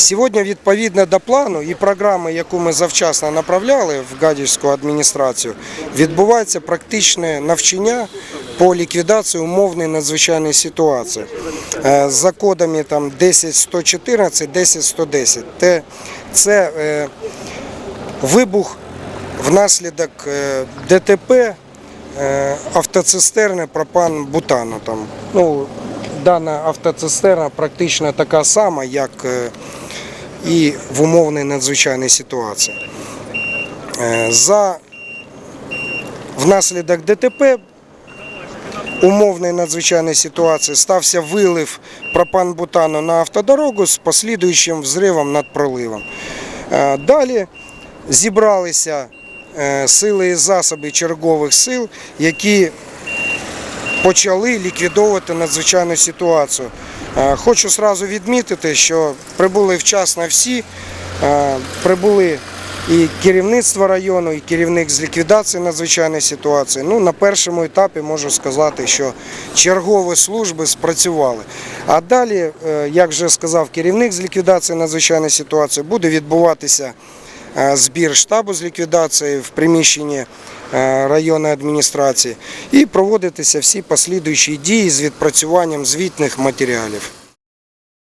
Сьогодні, відповідно до плану і програми, яку ми завчасно направляли в Гадяжську адміністрацію, відбувається практичне навчання по ліквідації умовної надзвичайної ситуації Е, за кодами 10114, 10110. Це е, вибух внаслідок е, ДТП автоцистерни пропан бутану. Ну, дана автоцистерна практично така сама, як і в умовній надзвичайній ситуації. Е, За внаслідок ДТП умовної надзвичайної ситуації стався вилив пропан-бутану на автодорогу з послідуючим взривом над проливом. Е, Далі зібралися е, сили і засоби чергових сил, які почали ліквідовувати надзвичайну ситуацію. Е, Хочу сразу відмітити, що прибули вчасно всі, е, прибули і керівництво району, і керівник з ліквідації надзвичайної ситуації. Ну, на першому етапі можу сказати, що чергові служби спрацювали. А далі, е, як вже сказав керівник з ліквідації надзвичайної ситуації, буде відбуватися збір штабу з ліквідації в приміщенні е, районної адміністрації і проводитися всі послідуючі дії з відпрацюванням звітних матеріалів.